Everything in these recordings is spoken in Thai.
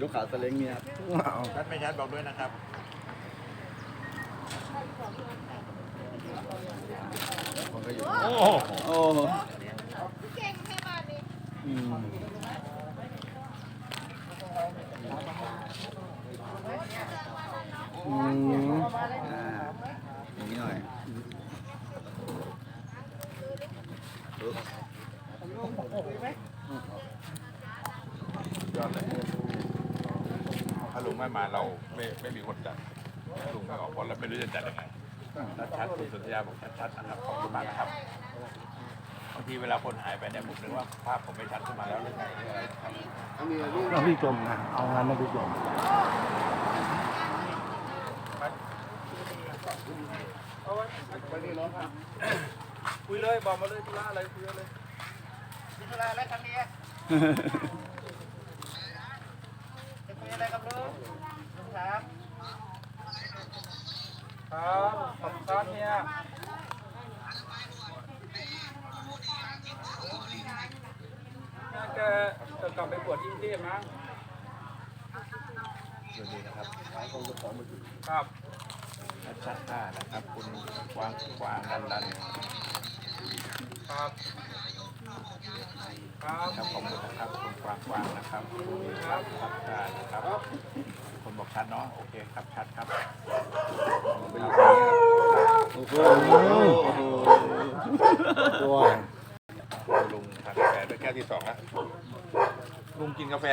ยกขาสเล้งเนี่ยครับชัดไม่ชัดบอกด้วยนะครับผมก็อยู่โอ้โอ้เก่งแค่บาทนี้อืมอืมอ่าอย่างนี้หน่อยปึ๊บยอดเลยถ้าลุงไม่มาเราไม่ไม่มีคนจัดลุงไม่ออกคนแล้วไม่รู้จะจัดยังไงชัดๆคุณสุนทรยาบอกชัดๆนะครับขอบคุณมากนะครับบางทีเวลาคนหายไปเนี่ยผมนึกว่าภาพผมไม่ชัดขึ้นมาแล้วหรือไงหรืออะไรนะครับเอาพี่จมนะเอางานมาพี่จมคุยเลยบอกมาเลยธุระอะไรคุยเลยมีธุระอะไรครับเนี่ยจะคุยอะไรกับลุงลุงครับ ครับขอบคุณครับเนี่ยแกจะกลับไปบวชที่กรุงเทพมั้งสวัสดีนะครับครับชัดๆหน้านะครับ คุณกวางกวางดันดันครับครับ ครับขอบคุณนะครับ คุณกวางกวางนะครับครับครับได้นะครับ คนบอกชัดเนาะ โอเคครับชัดครับโอ้โหตัวลุงทานกาแฟด้วยแก้วที่สองนะลุงกินกาแฟ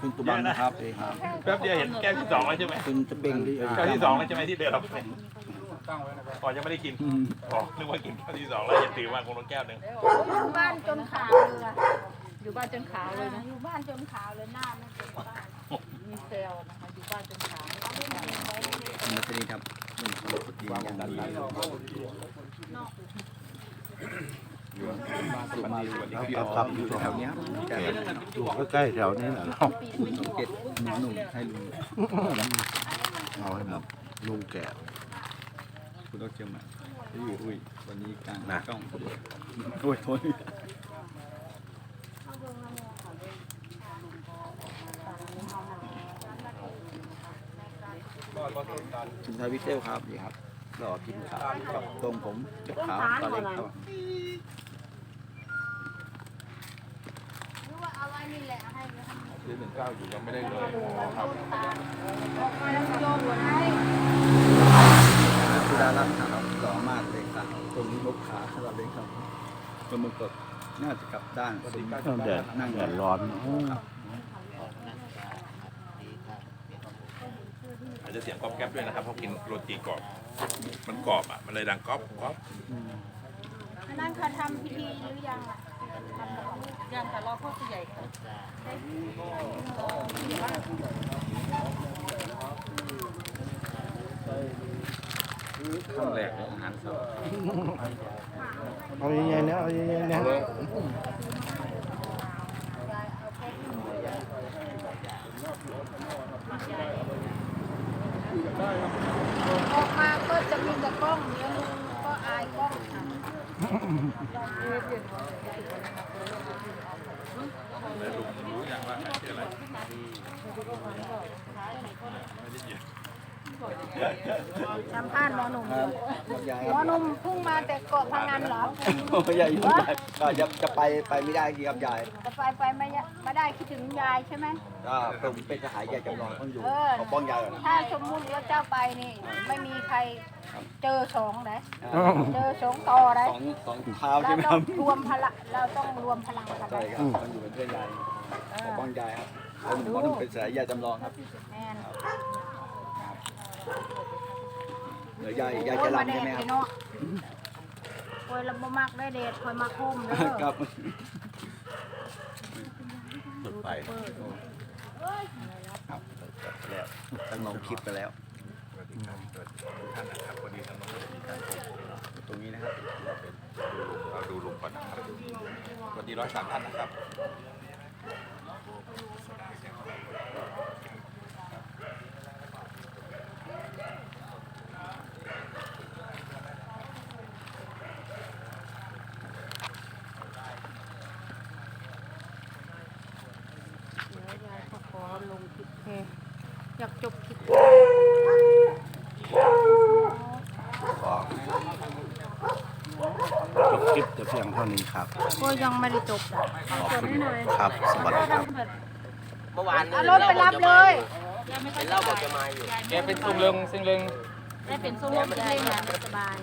คุณตุบังนะครับเองครับแป๊บเดียวเห็นแก้วที่สองแล้วใช่ไหมคุณจะเป่งแก้วที่สองแล้วใช่ไหมที่เดินออกไปอ๋อยังไม่ได้กินอืมอ๋อนึกว่ากินแก้วที่สองแล้วอย่าตื่นมาคงต้องแก้วหนึ่งอยู่บ้านจนขาวเลยอะอยู่บ้านจนขาวเลยนะอยู่บ้านจนขาวเลยหน้าไม่เป็นบ้าน มีเซลล์ นะคะอยู่บ้านจนขาวคุณนัทนีครับหนึ่งคนสุดดีอย่างดีสุมาลีครับครับอยู่แถวเนี้ยครับอยู่ใกล้ๆแถวนี้แหละเราคุณสมเกียรติหนุ่มให้ลุงเอาให้หมดลุงแก่คุณต้องเชียงใหม่อุ้ยอุ้ยวันนี้กลางกล้องอดีโอ้ยโทษ คุณทวิเซลครับดีครับหล่อพิมพ์ขาวกับตรงผมยกขาวตาเล็กครับหรือว่าเอาไว้นี่แหละให้ไว้ให้ซื้อหนึ่งเก้าอยู่ยังไม่ได้เลยครับออกมาแล้วโยนหัวให้คุณดารัตน์ครับหล่อมากเลยครับตรงยกขาตาเล็กครับตัวมือกดน่าจะกลับด้านซึ่งแดดนั่งแดดร้อนโอ้อ จจะเสียงก๊อบแก๊บด้วยนะครับเพราะกินโรตีกรอบ มันกรอบอะ มันเลยดังก๊อบก๊อบอันนั้นเขาทำพิธีหรือยังล่ะทำแล้วบอกยังแต่รอพ่อผู้ใหญ่ค่ะครั้งแรกของอาหารสดเอายังไงเนี่ยเอายัง ไงเนี่ยออกมาก็จะมีแต่กล้องเนี้ยลุงก็อายกล้องค่ะเลยลุงรู้อย่างว่าชื่ออะไรไม่ได้ยิน สัมภาษณ์หมอหนุ่มครับยายหมอหนุ่มเพิ่งมาแต่เกาะพังงานเหรอยายอยู่ก็จะจะไปไปไม่ได้ทีครับยายจะไปไปไม่ยะไม่ได้คิดถึงยายใช่ไหมก็ผมเป็นทหารยายจำลองต้องอยู่เออ เขาป้องยายก่อนนะถ้าสมมุติว่าเจ้าไปนี่ ไม่มีใครเจอสองไหนเจอสองต่อไหนสองสองเท้าเราใช่ไหมคต้อรังบรวมพลังเราต้องรวมพลังกันใช่ไว้ครับต้องอยู่เป็นเพื่อนยายเขาป้องยายครับผมผมต้องเป็นสายยายจำลองครับ แม่น เดี๋ยวยายยายจะรำใช่ไหมครับเนาะคอยเราบ่มักได้เดทคอยมาคุ้มเด้อครับสุดไปครับแล้วตั้งลงคลิปไปแล้วสวัสดีครับสวัสดีทุกท่านนะครับวันนี้ทางน้องจะมีการโปรโมทตรงนี้นะครับเราดูลุงก่อนนะครับสวัสดีร้อยสามท่านนะครับ เดี๋ยวยายก็ขอ ลงคลิปโอเคอยากจบคลิปจบคลิปแต่เพียงเท่านี้ครับก็ยังไม่ได้จบอะขอบคุณครับสวัสดีครับเมื่อวานเอารถไปรับเลยเห็นเล่าบอกจะมาอยู่แกเป็นซุงเริงซิงเริงได้เป็นสู้รถได้งานสบาย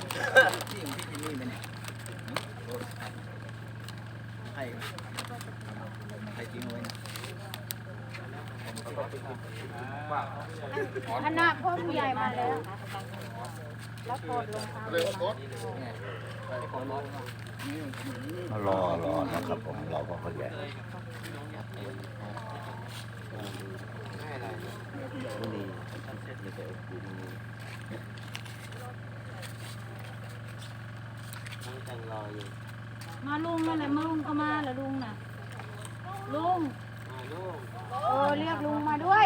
ที่ของพี่กินนี่ไหมเนี่ยโอ้ใครใครทิ้งเอาไว้นะ คณะพ่อผู้ใหญ่มาแล้ว แล้วกดลงครับมารอรอนะครับผมเราก็เข้าใจวันนี้ไม่ใช่คุณมาลุงนั่นแหละมาลุงก็มาแล้วลุงน่ะ ลุงเออเรียกลุงมาด้วย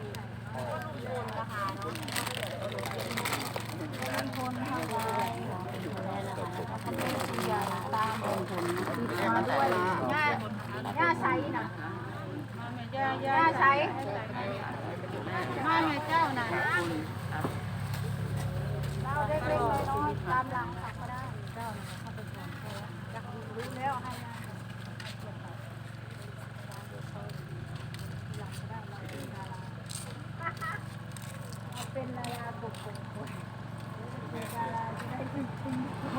าย่าด้วยใสน่ะย่าย่าใสมาแม่เจ้าน่ะเราเล็กๆน้อยๆตามหลังขับก็ได้เจ้าน่ะเข้าไปก่อนอยากรู้แล้วให้นะ เป็นดาราบุกบุกบุกเป็นดาราที่ได้จริงๆ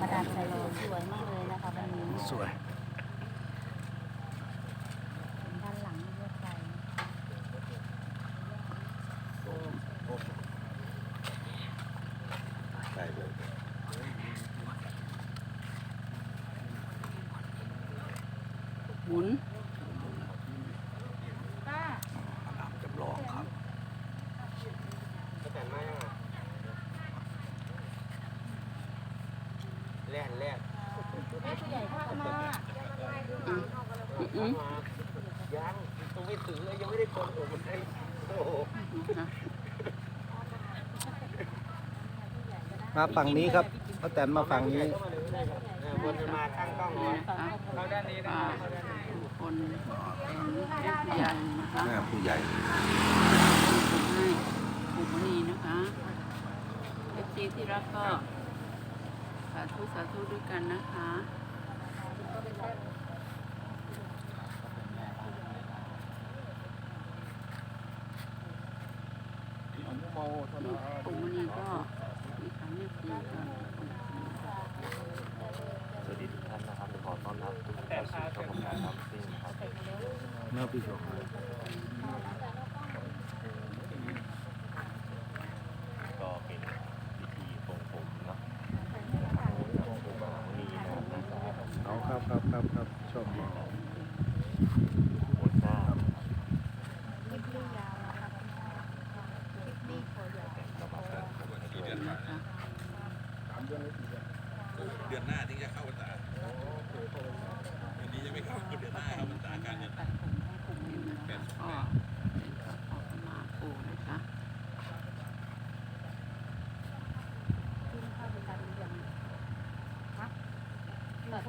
มาดามใส่สวยมากเลยนะคะวันนี้ สวย ด้านหลังเลือกไป ได้เลย หมุน ป้า น้ำจำลองครับ แต่มายังไงแล่นแล่น แม่ผู้ใหญ่เข้ามา อืม ยังตัวไม่ถึงเลยยังไม่ได้กดโอ้มันได้โอ้โห มาฝั่งนี้ครับป้าแตนมาฝั่งนี้คนจะมาตั้งกล้องไว้เราด้านนี้นะคนใหญ่นะคะหน้าผู้ใหญ่ให้ปู่มณีนะคะเอฟซีที่รักก็สาธุสาธุด้วยกันนะคะปู่มณีก็มีคำเรียกดีกัน สวัสดีทุกท่านนะครับขอต้อนรับทุกท่านเข้าสู่ช่องของการทำซิ่งนะครับ หน้าผู้ชม ก็เป็นพิธีปลงผมเนาะของปู่มหามุนีนะครับ เอาครับครับครับครับชอบมาก บนหน้า คลิปนี้ยาวนะคะคลิปนี้ขอยาว กี่เดือนมาเดือนหน้าถึงจะเข้าพรรษาเดือนนี้ยังไม่เข้าเดือนหน้าเข้าพรรษาการเงิน ตัดผมให้ปู่เองนะคะก็เป็นการขอขมาปู่นะคะ ขึ้นเข้าไปตัดหรือยังฮะตัด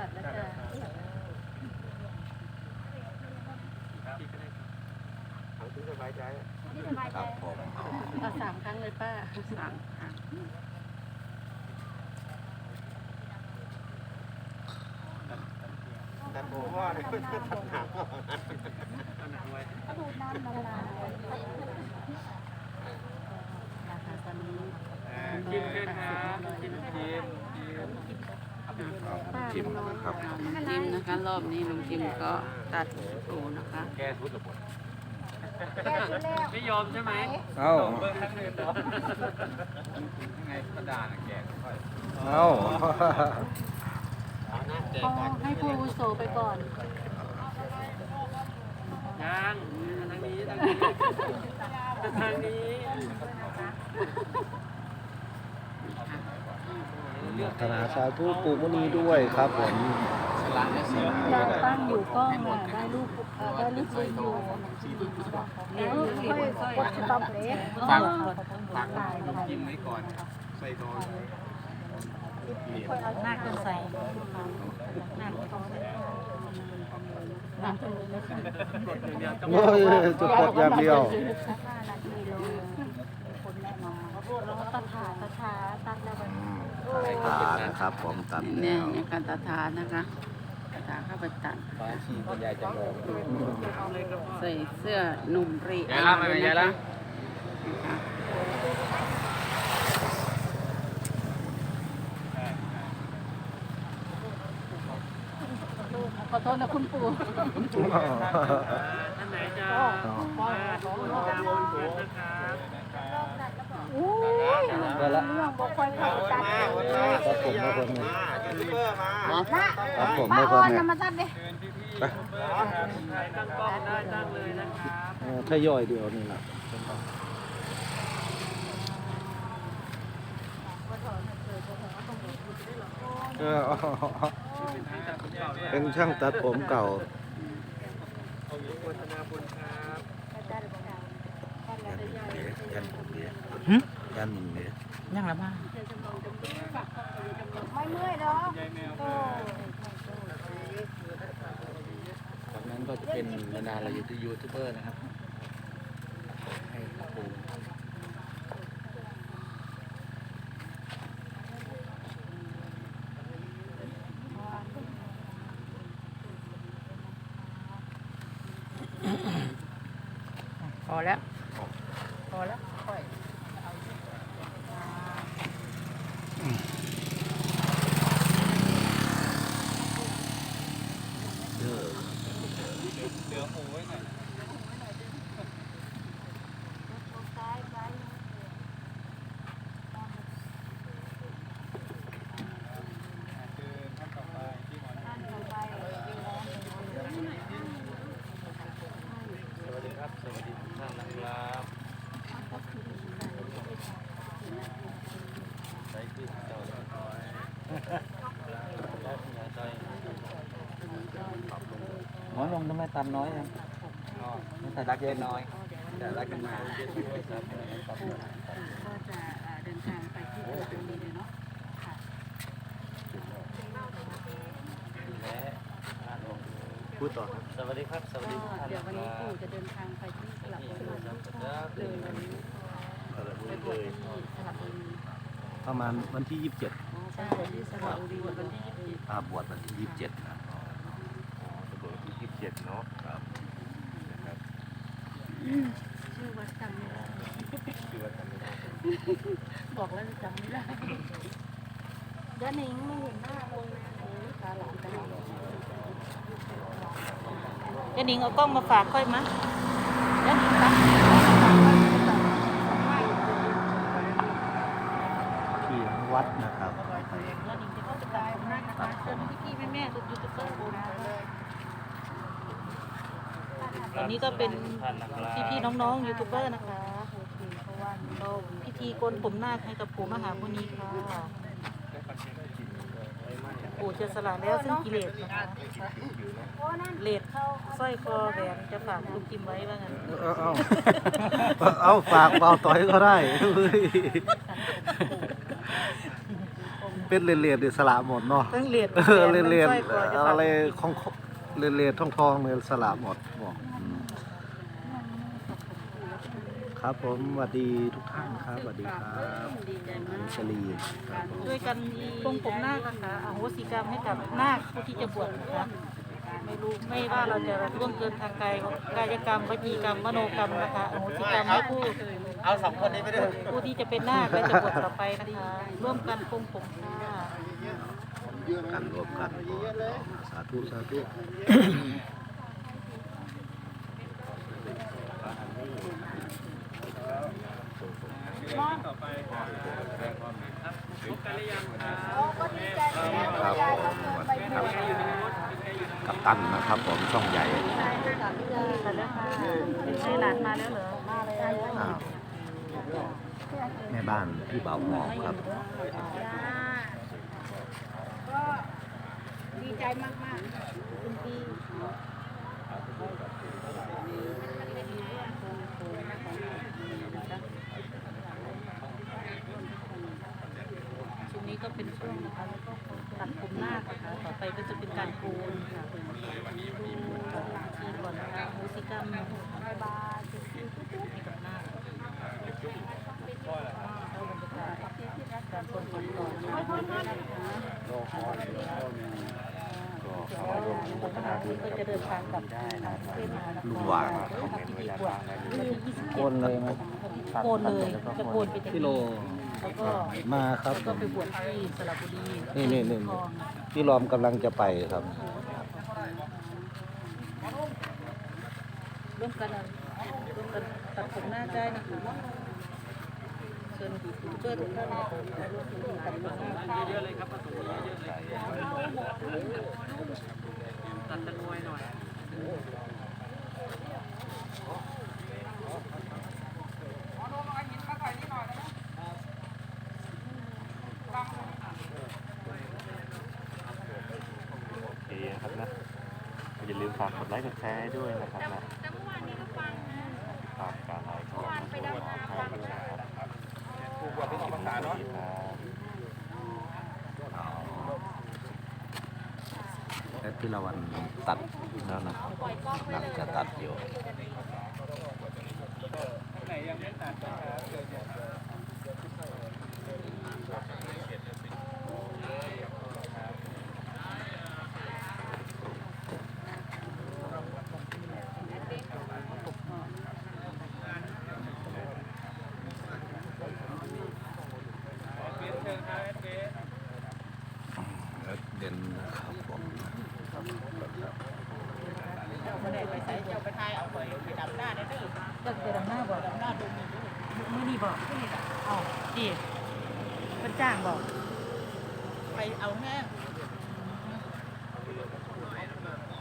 ตัดแล้วจะ ทำที่สบายใจนี่สบายคใจรับผมก็สามครั้งเลยป้าสั่งค่ะแต่ผมว่าเนี่ยจะทำหนักก็ดูน้ำละลายนะคะตอนนี้กินเลยครับกินกินจิ้มนะครับ ลุงจิมนะคะ รอบนี้ลุงจิมก็ตัดปูนะคะ แก้ทุกระบบ แก้ชุดแล้วไม่ยอมใช่ไหมเอ้าเบอร์ครั้งเลยเหรอยังไงกระดาษแก้ค่อยเอ้าให้ผู้อาวุโสไปก่อนยังทางนี้ทางนี้ทางนี้ธนาสาธุปู่มุนีด้วยครับผม เราตั้งอยู่กล้องอะได้รูปเอ่อได้รูปอยู่เดี๋ยวค่อยกดสต็อปเลยฟังฟังกินไว้ก่อนใส่ตอนค่อยหน้าขึ้นใส่หน้าขึ้นหน้าขึ้นเลยโอ้ยจะกดอย่างเดียว ห้านาทีลงคนแน่นอนแล้วก็ตัดขาตัดขาตัดแล้วมันทานะครับผมตัดเนี่แล้ยวการตัดทานนะคะ ตัดทานเข้าไปตัดฟ้าชีคุณยายจะลองใส่เสื้อหนุ่มรียายละไม่เป็นยายละนะคะขอโทษนะคุณปู่อันไหนจะมาดูตามบนเขียนนะครับ อู้ยเรื่องบอกคอยเข้าตัดครับผมไม่คนนี้ครับผมป้าไม่คอ้อนนนี้นะมาตัดดิใครตั้งกล้องได้ตั้งเลยนะครับเออถ้าย่อยเดียวนี่แหละเออเป็นช่างตัดผมเก่าโฆษณาบุญครับยันผมเนี่ ยยันหนึ่งเนี่ยยังละบ้างไม่เมื่อยหรอกโอ้จากนั้นก็จะเป็นบรรดาเราอยู่ที่ยูทูบเบอร์นะครับ ให้ปูพอแล้ว พอแล้วค่อย ส ลงทำไมต่ำน้อยอะแต่รักเยอนน้อย แต่รักกันมาก็จะเดินทางไปที่ตรงนี้เลยเนาะพูดต่อสวัสดีครับ สวัสดีเดี๋ยววันนี้ปู่จะเดินทางไปที่สลับบุรีเลยวันนี้สลับบุรีเลยสลับบุประมาณวันที่ยี่สิบเใช่ที่สระบุรีวันที่ยี่สิบเจ็ดบวชวันที่ยี่สิบเจ็ด เจนิงไม่เห็นหน้าลงนะตาหลานตาหลานเดี๋ยนิงเอากล้องมาฝากค่อยมะเดี๋ยนิงตักที่วัดนะครับเดี๋ยนิงจะเข้าไปตัดผมให้นะคะเชิญพี่ๆแม่ๆยูทูบเบอร์ตอนนี้ก็เป็นท่านนะครับพี่ๆน้องๆยูทูบเบอร์นะคะพิธีโกนผมนาคให้กับปู่มหามุนีค่ะ ปู่จะสละแล้วซึ่งกิเลสนะคะโอ้นั่นเลดสร้อยคอแหวนจะฝากลูกจิมไว้ว่างั้นเอาเอาเอาฝากเบาต่อยก็ได้ เป็นเรียนๆเดี๋ยวสละหมดเนาะทั้งเลดเออเรียนเรียนสร้อยคอจะๆฝากอะไรของเรียนเรียนทองทองๆเนี่ยสละหมดบอก คครับผมสวัสดีทุกท่านครับสวัสดีครับดีใจมากชลีครับผม ช่วยกันปรงผมนาคนะคะอโหสิกรรมให้กับนาคผู้ที่จะบวชนะคะไม่รู้ไม่ว่าเราจะร่วมเกินทางกายกายกรรมวจีกรรมมโนกรรมนะคะอโหสิกรรมให้ผู้เอาสองคนนี้ไปด้วยผู้ที่จะเป็นนาคและจะบวชต่อไปนะคะร่วมกันปรงผมค่ะกันรวมกันสาธุสาธุ ครับผมสวัสดีครับกับตันนะครับผมช่องใหญ่มาแล้วค่ะเป็นไงหลานมาแล้วเหรอมาแล้วอ้าวแม่บ้านพี่บ่าวหอมครับดีใจมากๆคุณพี่ ช่วงนี้ก็เป็นช่วงนะคะตัดผมนาคนะคะต่อไปก็จะเป็นการโกนค่ะดูทีก่อนนะคะอโหสิกรรมบายบายให้กับนาคการโกนผมก่อน นะคะก็จะเดินทางกับได้นะลุงหวางทำพิธีบวชวันที่27โกนเลยไหมโกนเลยจะโกนไปแต่พี่โล แล้วก็มาครับแล้วผก็มไปบวชที่สระบุรีนี่นี่นี่ทองพี่รอมกำลังจะไปครับ ร่วมกันร่วมกันตัดผมหน้าได้นะคะเชิญยูทูบเบอร์ทุกท่านนะคะร่วมกันตัดผมหน้าเยอะเลยครับตะนวยหน่อย โอเคนะครับนะอย่าลืม ฝากกดไลค์กดแชร์ให้ด้วยนะครับนะแต่เมื่อวานนี้ก็ฟังนะฝากการไลค์ก็เมื่อวานไปดำน้ำฟังนะถูกกว่าที่ภาษาเนาะและพี่ละวันตัดแล้วนะครับกำลังจะตัดอยู่ เด่นนะครับผม ไม่ได้ไปใส่เจ้าไปทายเอาไปไปดำหน้าได้ด้วย ก็จะดำหน้าบอก ดำหน้าตรงนี้ด้วย มื่อนี้บอกอ๋อดีเป็นจ้างบอก ไปเอาแห้ง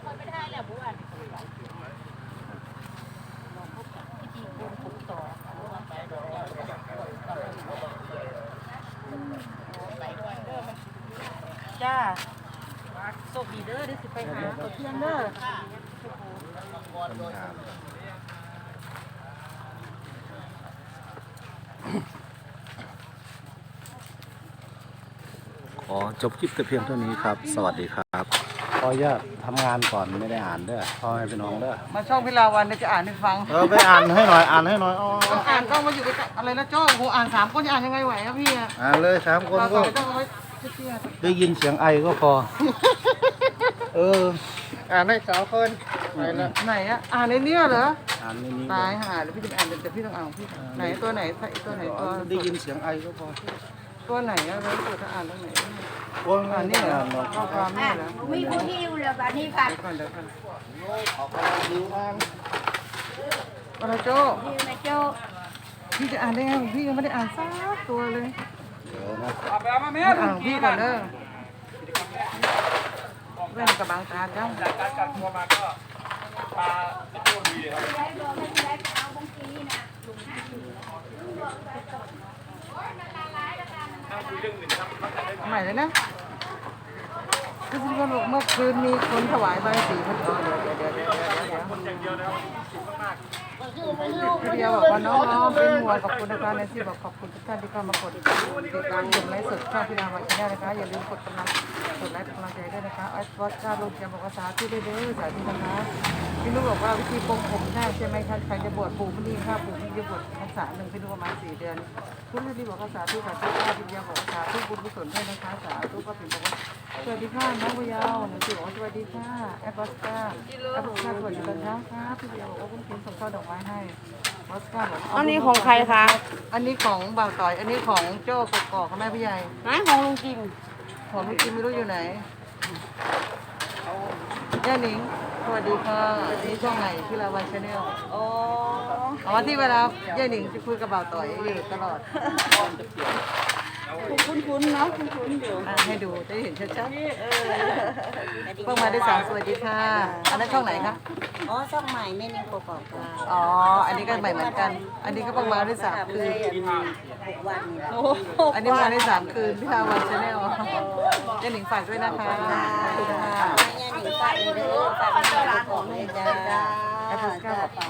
คนไม่ได้แล้วบุ้นพิธีโกนผมต่อไปด้วยเด้อมันจ้าโชคดีเด้อได้สิไปหาตัวเที่ยงเด้อ อจบคลิปแต่เพียงเท่านี้ครับ สวัสดีครับขออนุญาตทำงานก่อนไม่ได้อ่านเด้อพ่อให้พี่น้องเด้อมาช่องพิลาวันเดี๋ยวจะอ่านให้ฟัง เออไปอ่านให้หน่อยอ่านให้หน่อยอ๋ออ่านต้องมาอยู่กับอะไรนะโจ้โหอ่านสามคนจะอ่านยังไงไหวครับพี่อะอ่านเลยสามคนเราก็ต้องเอาไว้เตี้ยได้ยินเสียงไอก็พอ เออๆอ่านได้สองคนไหนละไหนอะอ่านในเนี้ยเหรออ่านในนี้ตายหาแล้วพี่จะไปอ่านแต่พี่ต้องอ่านของพี่ไหนตัวไหนตัวไหนตัวได้ยินเสียงไอก็พอ ตัวไหนอะแล้วตัวจะอ่านตรงไหนโอ้ยอ่านนี่เหรอข้อความนี่เหรอมีผู้ที่อยู่แล้วแบบนี้ค่ะเดี๋ยวก่อนเดี๋ยวก่อนอะไรโจ้ที่แม่โจพี่จะอ่านได้ไงของพี่ยังไม่ได้อ่านสักตัวเลยเดี๋ยวนะอ่านของพี่ก่อนเด้อแว่นกับบางตาจ้าย้ายบอกให้ย้ายไปเอาบางทีนะลุงห้าสิบ ใหม่เลยนะ คือที่เขาบอกเมื่อคืนมีคนถวายใบสีมันเออเดี๋ยวเดี๋ยวเดี๋ยวเดี๋ยวเดี๋ยวพี่เดียวบอกว่าน้องๆเป็นห่วงขอบคุณนะคะแนนซี่บอกขอบคุณทุกท่านที่เข้ามากดติดตามชมไลฟ์สดช่องพี่ดาวันชาแนลนะคะอย่าลืมกดกำลังกดไลค์กำลังใจด้วยนะคะไอซ์วอตชาลูกจะบอกว่าสาธุด้วยเด้อสาธุนะคะพี่นุ๊กบอกว่าวิธีปงผมหน้าใช่ไหมคะใครจะบวชปู่มณีค่ะปู่มณีจะบวชพรรษาหนึ่งพี่นุ๊กประมาณสี่เดือนคุณพี่บอกว่าสาธุสาธุค่ะพี่เดียวบอกว่าสาธุบุญกุศลด้วยนะคะสาธุก็เป็นบอกว่า สวัสดีค่ะน้องพยาวหนูสิบอกว่าสวัสดีค่ะแอปบอสกาแอปบอสกาสวัสดีตอนเช้าค่ะพี่เดียวบอกว่าคุณพิมส่งข้าวดอกไม้ให้บอสกาบอกอันนี้ของใครคะอันนี้ของบ่าวต่อย อันนี้ของโจ้กกอกของแม่พี่ใหญ่นะของลุงจิมของลูกกินไม่รู้อยู่ไหนย่าหนิงสวัสดีค่ะนี่ช่องไหนที่ลาวันชาแนลอ๋ออ๋อที่เวลาย่าหนิงจะคุยกับบ่าวต่อยอยู่ตลอด คุ้นๆเนาะคุ้นๆอยู่อะให้ดูจะได้เห็นชัดเออๆเพิ่งมาได้สามสวัสดีค่ะ อันนั้นช่องไหนคะ อ๋อช่องใหม่แม่นิ่งโปรกอบค่ะอ๋อ อันนี้ก็ใหม่เหมือนกัน อันนี้ก็เพิ่งมาได้สามคืนหกวันนี่โอ้อันนี้มาได้สามคืนที่ลาวันชาแนลย่าหนิงฝากด้วยนะคะขอบคุณค่ะแม่นิ่งฝากเลยเด้อฝากแม่นิ่งโปรกอบเลยจ้าแอปพลิเคชั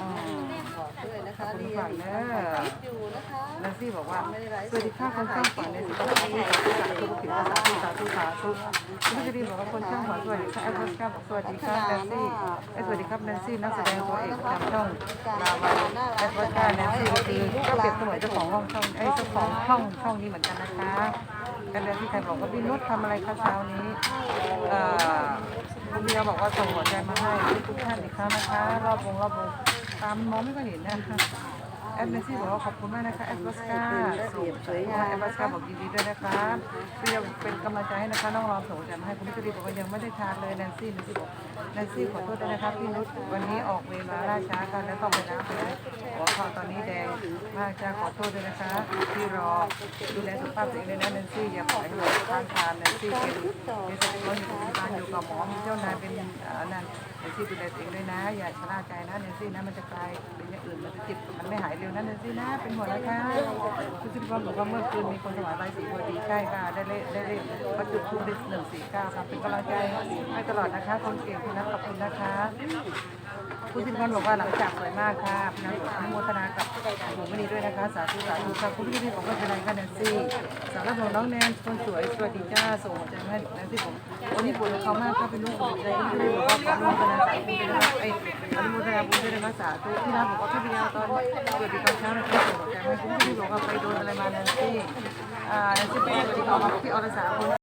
นบอกอ๋อบอกด้วยนะขอคะบคุณเรียฝันนเนออยู่นะคะนันซี่บอกว่าสวัสดีค่ะคนช่างฝันในสิบสาธุสาธุสาธุสาธุสาธุสาธุคุณพี่ดีบอกว่าคนช่างฝันสวัสดีค่ะแอปเปิลก้าบอกสวัสดีครับแนนซี่เอ้ยสวัสดีครับแนนซี่นักแสดงตัวเอกประจำช่องลาวันแอปเปิลก้าแนนซี่ก็คือก็เปรียบเสมือนเจ้าของห้องช่องไอ้ยเจ้าของช่องช่องนี้เหมือนกันนะคะกันแนนซี่ใครบอกว่าพี่นุชทำอะไรคะเช้านี้เอ่อคุณเบียร์บอกว่าส่งหัวใจมาให้ทุกท่านอีกครั้งนะคะรอบวงรอบวง ตามมองไม่ค่อยเห็นนะแอปเนซี่บอกว่าขอบคุณมากนะคะแอปบัสกาสวยสวยงามแอปบัสกาบอกยินดีด้วยนะคะเพื่อเป็นกำลังใจให้นะคะน้องรอส่งใจมาให้คุณนิตรีบอกว่ายังไม่ได้ทานเลยแนนซี่แนนซี่บอกแนนซี่ขอโทษด้วยนะคะพี่นุชวันนี้ออกเวลาล่าช้ากันแล้วต้องไปน้ำไปแล้วหัวคอตอนนี้แดงมากจ้าขอโทษด้วยนะคะที่รอดูแลสุขภาพตัวเองด้วยนะแนนซี่อย่าปล่อยให้เราทานทานแนนซี่เป็นเป็นสกุลอยู่ที่บ้านอยู่กับหมอมีเจ้านายเป็นอ่านั่นแนนซี่ดูแลตัวเองด้วยนะ อย่าชะล่าใจนะแนนซี่นะมันจะกลายเป็นอย่างอื่นมันจะจิบมันไม่หายเร็วนะแนนซี่นะเป็นห่วงนะคะคุณสิริพรบอกว่าเมื่อคืนมีคนถวายใบสีพอดีใช่ค่ะได้เลขได้เลขประจุทูบได้หนึ่งสี่เก้าค่ะเป็นกำลังใจให้ตลอดนะคะคนเก่งคุณนะขอบคุณนะคะคุณสิริพรบอกว่าหลังจากสวยมากค่ะนักอนุโมทนากับหลวงมณีด้วยนะคะ สาธุสาธุค่ะคุณพี่พี่บอกว่าเป็นไรคะแนนซี่สารของน้องแนนคนสวยสวัสดีจ้าส่งใจมาให้แนนซี่ผมวันนี้ปวดเขามากค่ะเป็นลูกของใจคุณพี่บอกว่าขออนุโมทนาสาธุด้วยนะคะไอ้อนุโมทนาบุญด้วยนะคะสาธุพี่นัทบอกว่าพี่พิยาตอนเกิดดีตอนเช้านะคะส่งหัวใจมาให้คุณพี่บอกว่าไปโดนอะไรมาแนนซี่อ่าแนนซี่ไปสวัสดีค่ะพี่อรสาคุณ